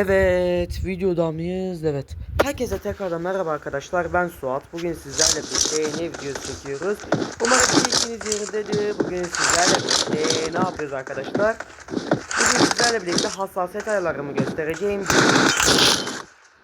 Evet, videoda mıyız? Evet. Herkese tekrardan merhaba arkadaşlar. Ben Suat. Bugün sizlerle birlikte yeni video çekiyoruz. Umarım keyfiniz yerindedir. Bugün sizlerle birlikte ne yapıyoruz arkadaşlar? Bugün sizlerle birlikte hassasiyet ayarlarımı göstereceğim.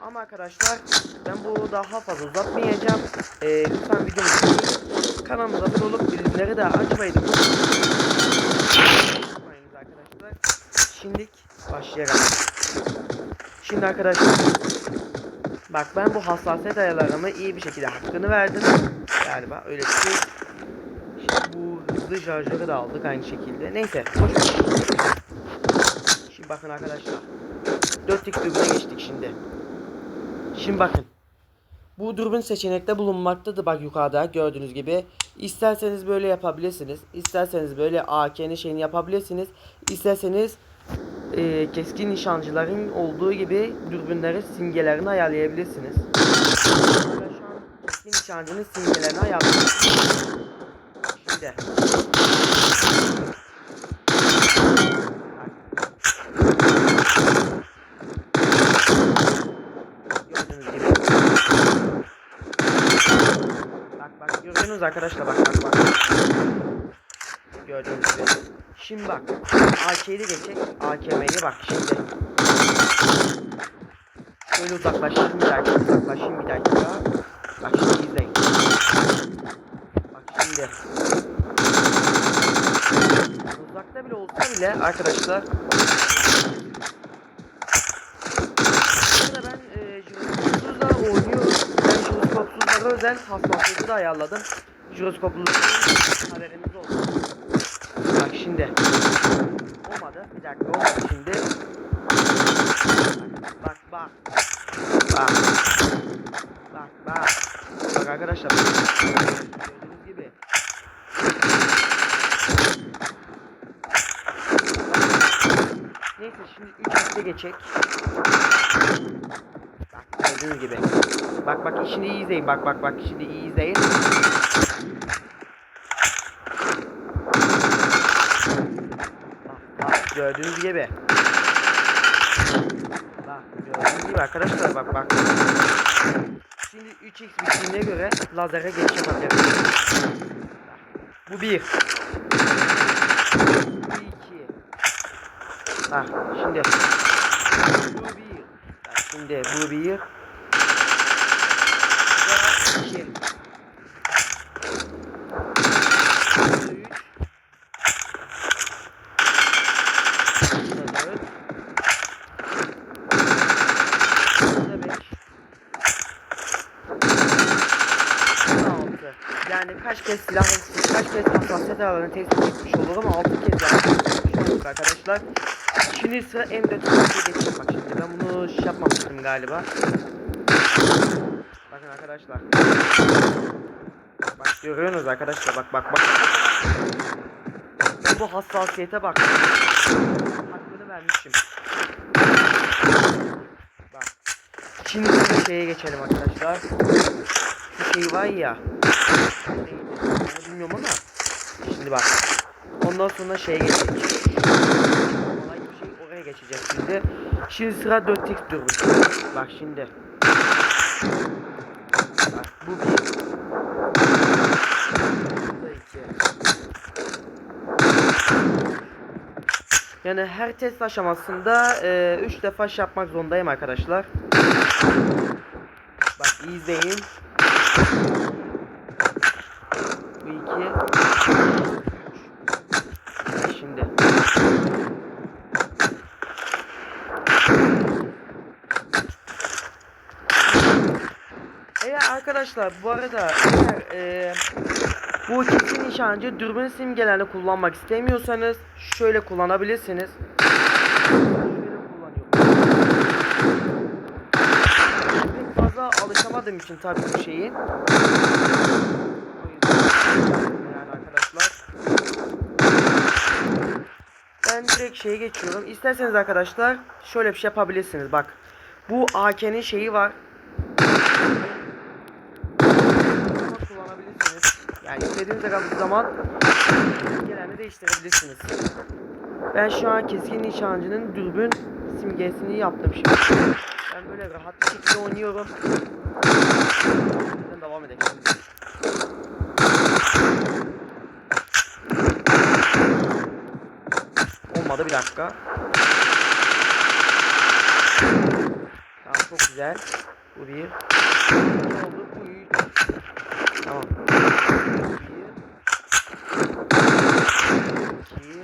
Ama arkadaşlar ben bu daha fazla uzatmayacağım. Ee, lütfen beğenip kanalımıza abone olup bildirimleri de açmayı da unutmayınız arkadaşlar. Şimdi başlayalım. Şimdi arkadaşlar bak ben bu hassasiyet ayarlarımı iyi bir şekilde hakkını verdim galiba öyle bir şey. Şimdi bu hızlı şarjörü de aldık aynı şekilde. Neyse boş. Şimdi bakın arkadaşlar 4x dürbüne geçtik şimdi. Şimdi bakın. Bu dürbün seçenekte bulunmaktadır bak yukarıda gördüğünüz gibi. İsterseniz böyle yapabilirsiniz. İsterseniz böyle AK'nin şeyini yapabilirsiniz. İsterseniz e, keskin nişancıların olduğu gibi dürbünleri simgelerini ayarlayabilirsiniz. Keskin nişancının simgelerini ayarlıyorum. Şimdi. Arkadaşlar bak bak bak. Gördüğünüz gibi. Şimdi bak. AK'yi geçecek. AKM'yi bak şimdi. Şöyle uzaklaşayım bir dakika. Uzaklaşayım bir dakika. Bak şimdi izleyin. Bak şimdi. Uzakta bile olsa bile arkadaşlar. E, özel hassasiyeti de ayarladım. Jiroskoplu haberiniz olsun. Şimdi. Olmadı. Bir dakika olmadı şimdi. Bak bak. Bak. Bak bak. Bak arkadaşlar. Gördüğünüz gibi. Neyse şimdi 3 hafta geçecek. Bak gördüğünüz gibi. Bak bak şimdi iyi izleyin. Bak bak bak şimdi iyi izleyin. Bak, bak gördüğünüz gibi. Bak gördüğünüz gibi arkadaşlar bak bak. Şimdi 3x bittiğine göre lazere geçiş yapacağız. Bu bir. Bu iki. Bak şimdi. Bu bir. Bak şimdi bu bir. Bu iki. Bu üç. Burada dört. Burada beş. Burada altı. Yani kaç kez silah kaç kez hassasiyet alanı tespit etmiş olur ama altı kez yapmış olduk arkadaşlar. Şimdi sıra M4 geçecek bak şimdi ben bunu şey yapmamıştım galiba. Bakın arkadaşlar. Bak görüyorsunuz arkadaşlar bak bak bak. Bu hassasiyete bak. Hakkını vermişim. Bak. Şimdi şeye geçelim arkadaşlar. Şu şey var ya. Neydi? Bilmiyorum ama. Şimdi bak. Ondan sonra şeye geçecek. Olay bir şey oraya geçeceğiz şimdi. Şimdi sıra 4x dürbün. Bak şimdi. Bak bu bir. Yani her test aşamasında 3 defa şey yapmak zorundayım arkadaşlar. Bak izleyin. Bu iki. Bak Şimdi. Eğer arkadaşlar bu arada eğer e, bu kesin nişancı dürbün simgelerini kullanmak istemiyorsanız şöyle kullanabilirsiniz. Şöyle fazla alışamadığım için tabii bu şeyi. Yani arkadaşlar. Ben direkt şeye geçiyorum. İsterseniz arkadaşlar şöyle bir şey yapabilirsiniz. Bak bu AK'nin şeyi var. Ama kullanabilirsiniz. Yani istediğiniz zaman simgelerini değiştirebilirsiniz. Ben şu an keskin nişancının dürbün simgesini yaptım şimdi. Ben böyle rahat bir şekilde oynuyorum. Ben devam edelim. Olmadı bir dakika. Tamam çok güzel. Bu bir. Ne oldu? Bu üç. Tamam. Bir.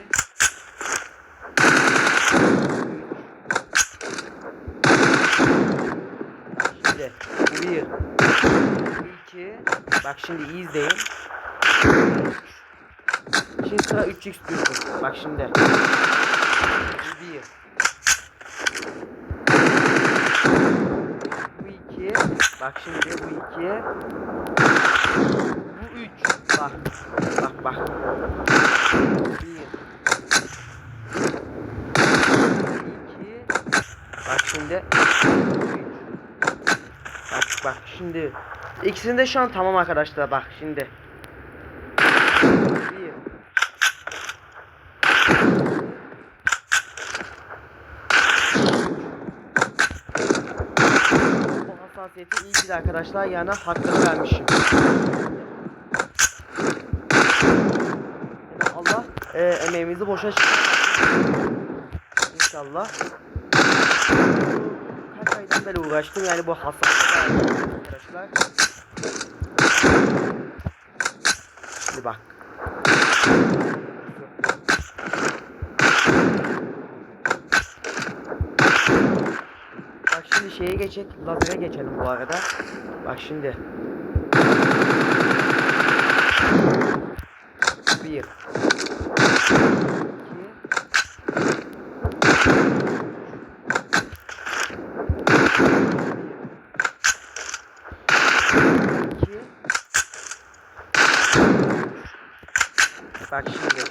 İki. Şimdi bu bir. Bu iki. Bak şimdi iyi izleyin. Şimdi sıra 3x diyorsun. Bak şimdi. Bu bir. Bu iki. Bak şimdi bu iki. Bu üç. Bak. Bak bak. Bir. İki. Bak şimdi. Bak bak şimdi. İkisini de şu an tamam arkadaşlar bak şimdi. Bir. Bu hassasiyeti iyi ki arkadaşlar yani hakkını vermişim. Allah e, emeğimizi boşa çıkarmasın. İnşallah. Beri uğraştım yani bu hassasiyeti arkadaşlar. Şimdi bak. Bak şimdi şeye geçek, lazere geçelim bu arada. Bak şimdi. Bir. İki. İki. Bak şimdi.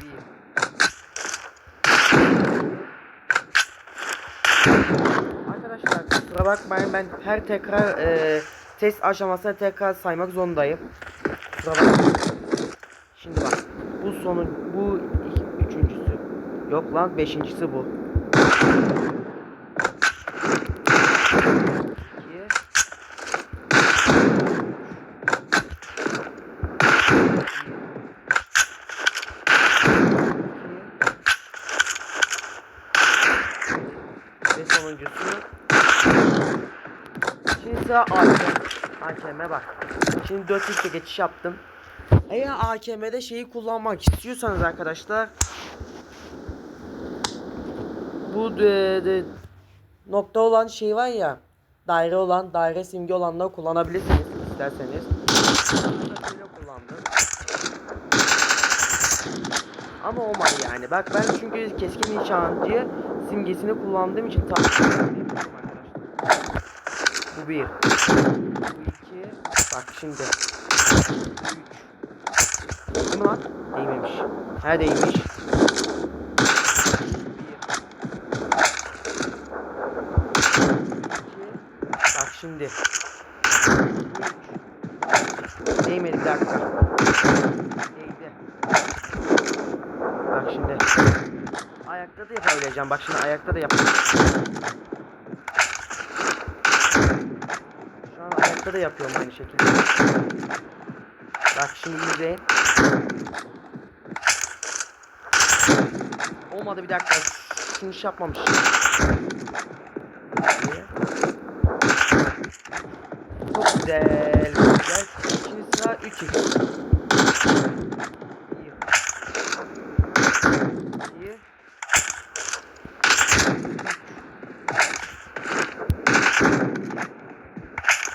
Bir. Arkadaşlar kusura bakmayın ben her tekrar e, test aşamasına tekrar saymak zorundayım. Şimdi bak bu sonun bu üçüncüsü. Yok lan beşincisi bu. İki. Ve sonuncusu. Sıra AKM. AKM'e bak. Şimdi 4 3'e geçiş yaptım. Eğer AKM'de şeyi kullanmak istiyorsanız arkadaşlar bu de, de, nokta olan şey var ya daire olan daire simge olanları kullanabilirsiniz isterseniz. Ama olmadı yani. Bak ben çünkü keskin nişancı simgesini kullandığım için tam Bu bir. Bu iki. Bak şimdi. Üç. Bu ne lan? Değmemiş. Ha değmiş. Bak şimdi. Üç. Değmedi dakika. Değdi. Bak şimdi. Ayakta da yapabileceğim. Bak şimdi ayakta da yapacağım. Ayakta da yapıyorum aynı şekilde. Bak şimdi izleyin. Olmadı bir dakika. Şimdi iş yapmamış. Çok güzel. Güzel. Şimdi sıra 3 2 İyi.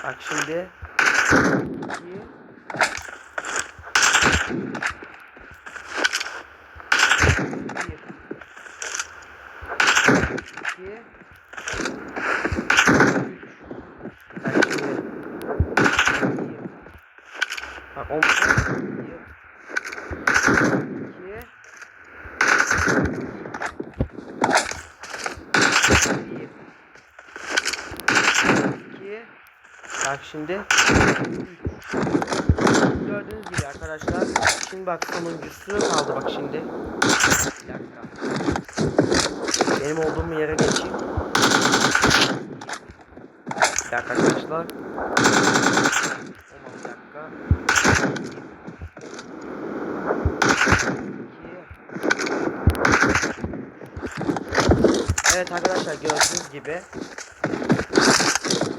Bak şimdi. İki. Bir. İki. Üç. Bak şimdi. Bir. Bak on. Bir. İki. Bir. İki. Bak şimdi. Gördüğünüz gibi arkadaşlar. Şimdi bak sonuncusu kaldı bak şimdi. Bir dakika. Benim olduğum yere geçeyim. Bir dakika arkadaşlar. Bir dakika. Evet arkadaşlar gördüğünüz gibi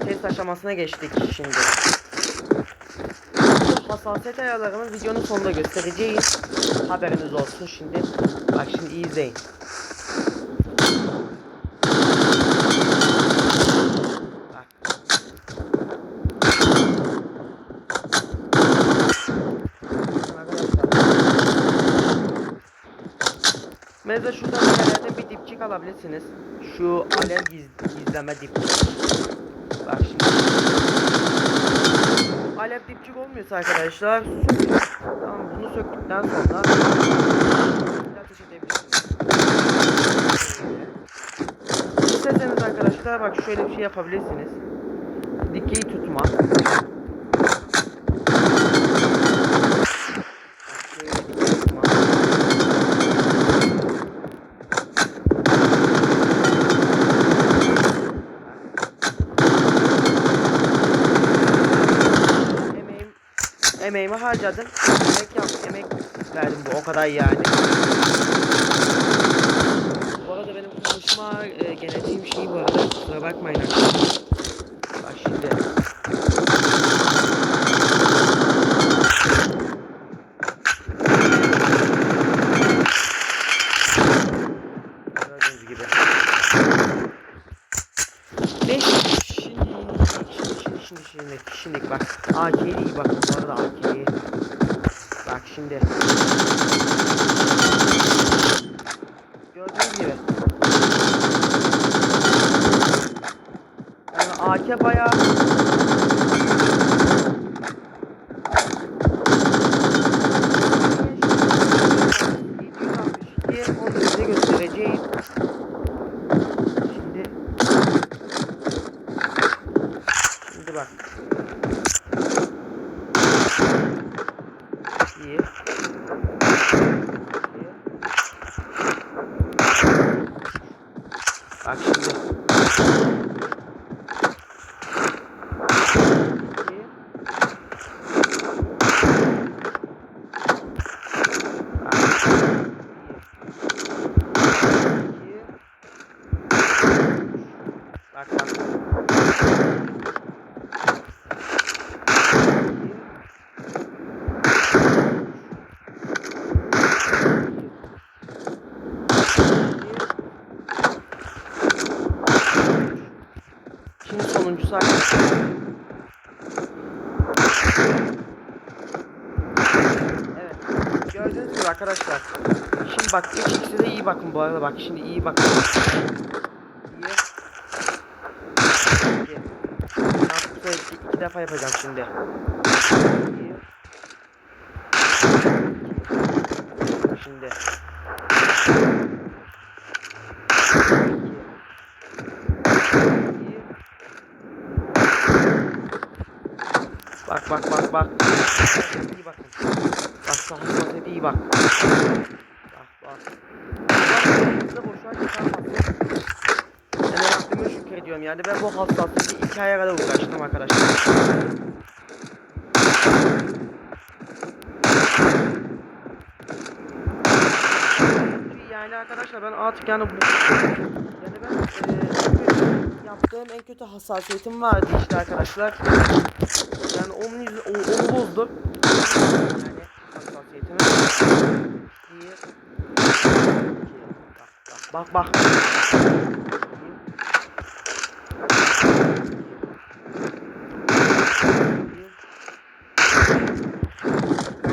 test aşamasına geçtik şimdi. Hassasiyet ayarlarını videonun sonunda göstereceğiz. Haberiniz olsun şimdi. Bak şimdi iyi izleyin. Mesela şurada bir bir dipçik alabilirsiniz. Şu alev giz gizleme dipçik. Şimdi. Alev dipçik olmuyorsa arkadaşlar sökün. Tamam bunu söktükten sonra. İsterseniz arkadaşlar bak şöyle bir şey yapabilirsiniz. Dikey tutma. Bak şöyle dikey tutma. Emeğim, emeğimi harcadım. Emek yap, emek verdim bu o kadar yani. Bu arada benim konuşma e, genetiğim şey bu arada kusura bakmayın arkadaşlar. Bak şimdi. Gördüğünüz gibi. Ve şimdi, şimdi, şimdi, şimdi, şimdi, şimdi bak. AK'ye iyi bakın bu arada AK'ye. Bak şimdi. Gördüğünüz gibi. Yani AK bayağı onu size göstereceğim. Şimdi Şimdi bak. İyi. İyi. Bak şimdi. İyi. Bak. İyi. İyi. Bak bak. Şimdi sonuncusu arkadaşlar. Evet. Gördüğünüz gibi arkadaşlar. Şimdi bak üç ikisi de iyi bakın bu arada bak şimdi iyi bakın. İyi. Ben iki defa yapacağım şimdi. İyi. İki. Şimdi. İki. İyi. Bak bak bak bak. İyi bakın. Bak şu hassasiyete iyi bak. Bak bak. Ben Rabbime şükrediyorum yani ben bu hassasiyeti iki aya kadar uğraştım arkadaşlar. Yani arkadaşlar ben artık yani bu yani ben e, yaptığım en kötü hassasiyetim vardı işte arkadaşlar. Yani onun onu bozdum. Yani. Bak bak. bak.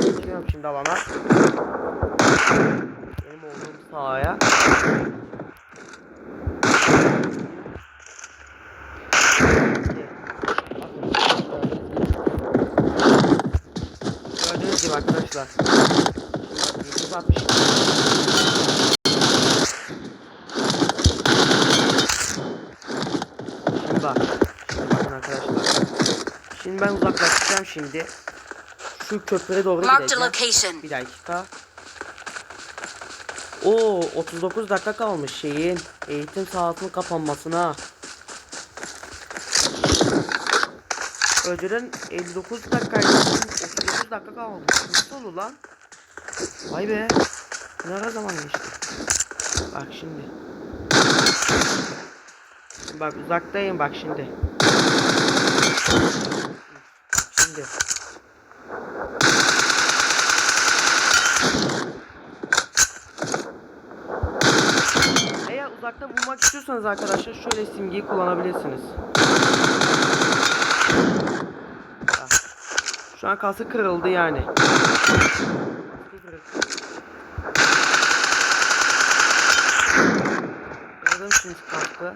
Geçiyorum şimdi alana. Benim olduğum sahaya. Gördüğünüz gibi arkadaşlar. 760. Şimdi bak. Şimdi bakın arkadaşlar. Şimdi ben uzaklaşacağım şimdi. Şu köprüye doğru Marked a gideceğim. Bir dakika. Oo 39 dakika kalmış şeyin eğitim saatinin kapanmasına. Önceden 59 dakikaydı. şimdi 39 dakika kalmış. Nasıl olur lan? Vay be. Ne kadar zaman geçti? Bak şimdi. Bak uzaktayım bak şimdi. Şimdi. Eğer uzakta bulmak istiyorsanız arkadaşlar şöyle simgeyi kullanabilirsiniz. Bak. Şu an kası kırıldı yani. Kırdım şimdi kaskı.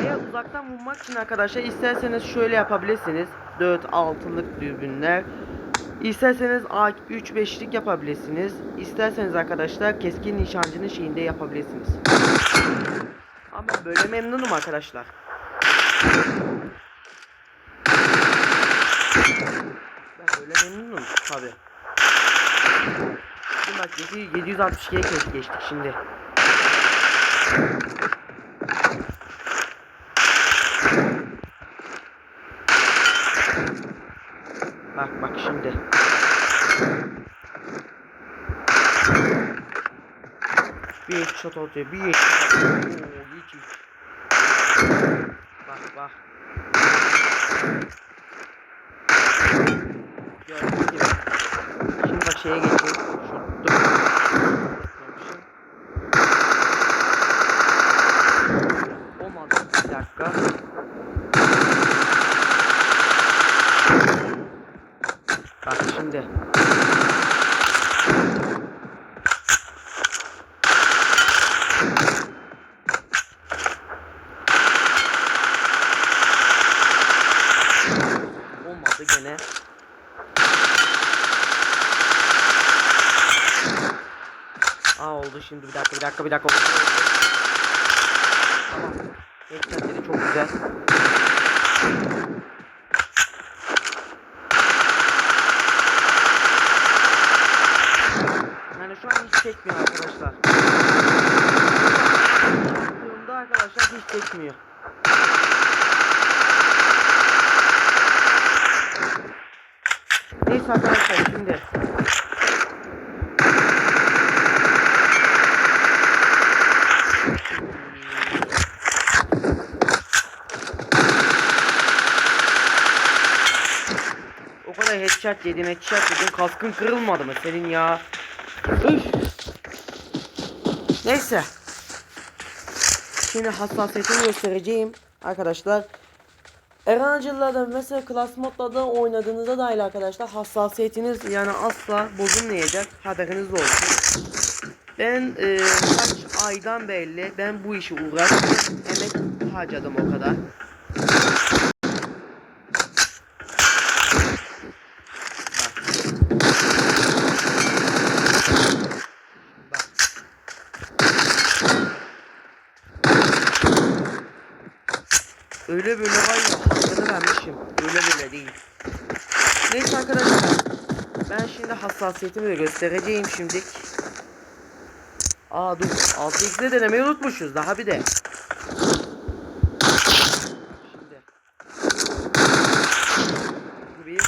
Eğer uzaktan vurmak için arkadaşlar isterseniz şöyle yapabilirsiniz. 4 altılık dürbünler. İsterseniz A3 5'lik yapabilirsiniz. İsterseniz arkadaşlar keskin nişancının şeyinde yapabilirsiniz. Ama böyle memnunum arkadaşlar. Ben böyle memnunum tabi. Şimdi bak 762'ye geçtik şimdi. Bak bak şimdi. Bir iki shot atıyor. Bir iki shot atıyor. Oo, hiç. Bak bak. Gördüğünüz gibi. Şimdi bak şeye geçeyim. Olmadı. Bir dakika. Bak şimdi. Olmadı gene. Aa oldu şimdi bir dakika bir dakika bir dakika. Tamam. Beklentili çok güzel. Yani şu an hiç çekmiyor arkadaşlar. Çaktığımda arkadaşlar hiç çekmiyor. Neyse arkadaşlar şimdi. O kadar headshot yedin headshot yedin kaskın kırılmadı mı senin ya? Üf. Neyse. Şimdi hassasiyetini göstereceğim arkadaşlar. Erancıl'da mesela klas modlarda oynadığınızda dahil arkadaşlar hassasiyetiniz yani asla bozulmayacak haberiniz olsun. Ben e, kaç aydan belli ben bu işi uğraştım emek harcadım o kadar. Öyle böyle var ya hakkını vermişim. Öyle böyle değil. Neyse arkadaşlar. Ben şimdi hassasiyetimi de göstereceğim şimdik. Aa dur. 6x'de denemeyi unutmuşuz daha bir de. Şimdi. Bir.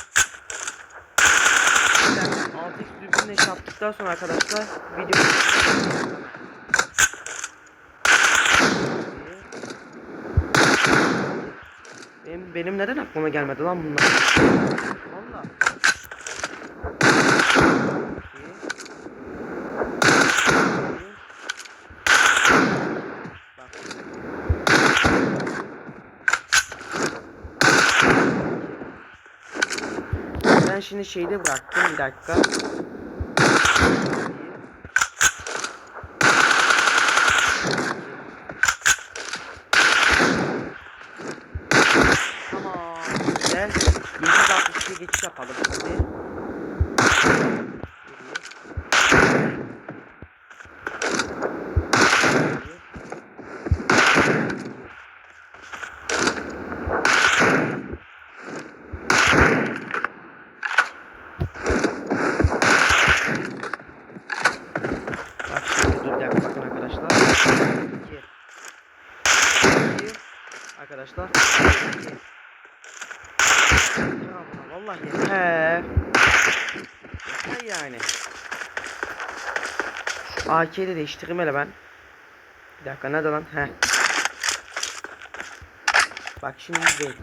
Bir dakika, 6x dürbünle yaptıktan sonra arkadaşlar video benim, neden aklıma gelmedi lan bunlar? Valla. Ben şimdi şeyde bıraktım bir dakika. Tamam. Güzel. 762 geçiş yapalım şimdi. Arkadaşlar. Ya vallahi yeter. Yeter yani. Şu AK'yi de değiştireyim hele ben. Bir dakika nerede lan? He. Bak şimdi değil.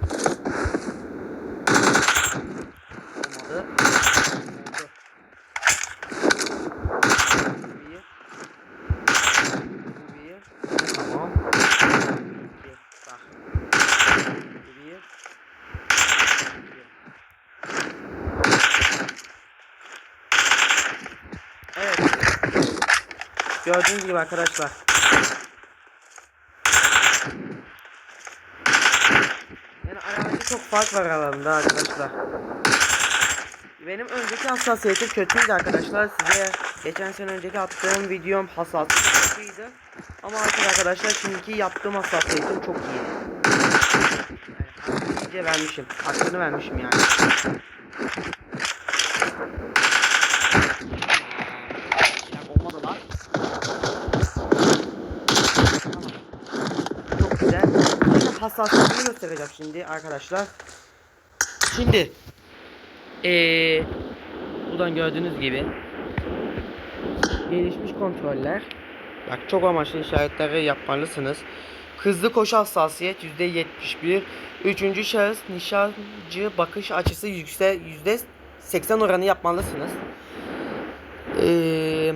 Olmadı. Oldu. Bir. Bu bir. Tamam. İki. Bak. Bu bir. İki. Evet. Gördüğünüz gibi arkadaşlar. Yani aralarında çok fark var aralarında arkadaşlar. Benim önceki hassasiyetim kötüydü arkadaşlar. Size geçen sene önceki attığım videom hassasiyeti kötüydü. Ama artık arkadaşlar şimdiki yaptığım hassasiyetim çok iyi. Yani vermişim. Hakkını vermişim yani. Ya olmadı lan. Tamam. Çok güzel. Şimdi hassasiyetini göstereceğim şimdi arkadaşlar. Şimdi ee, buradan gördüğünüz gibi gelişmiş kontroller. Bak çok amaçlı işaretleri yapmalısınız. Hızlı koşu hassasiyet %71. Üçüncü şahıs nişancı bakış açısı yüksek %80 oranı yapmalısınız. Ee,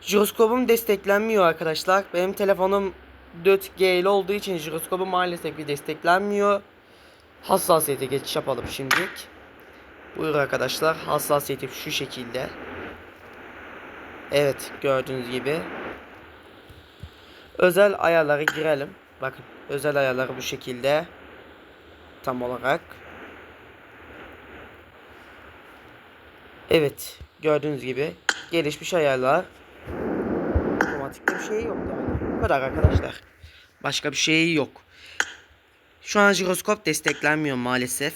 jiroskopum desteklenmiyor arkadaşlar. Benim telefonum 4G'li olduğu için jiroskopum maalesef ki desteklenmiyor. Hassasiyete geçiş yapalım şimdilik. Buyur arkadaşlar. Hassasiyetim şu şekilde. Evet gördüğünüz gibi. Özel ayarları girelim. Bakın özel ayarları bu şekilde. Tam olarak. Evet gördüğünüz gibi gelişmiş ayarlar. Otomatikte bir şey yok yani. Kadar arkadaşlar. Başka bir şey yok. Şu an jiroskop desteklenmiyor maalesef.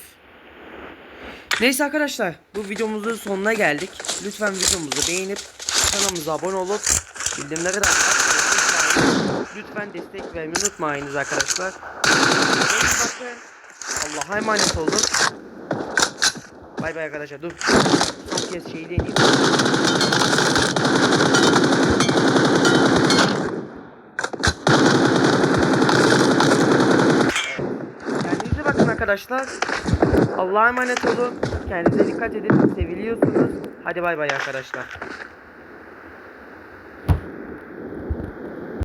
Neyse arkadaşlar bu videomuzun sonuna geldik. Lütfen videomuzu beğenip kanalımıza abone olup bildirimleri de. Lütfen destek vermeyi unutmayınız arkadaşlar. Allah'a emanet olun. Bay bay arkadaşlar dur. Son kez şeyi deneyeyim. Kendinize bakın arkadaşlar. Allah'a emanet olun. Kendinize dikkat edin. Seviliyorsunuz. Hadi bay bay arkadaşlar.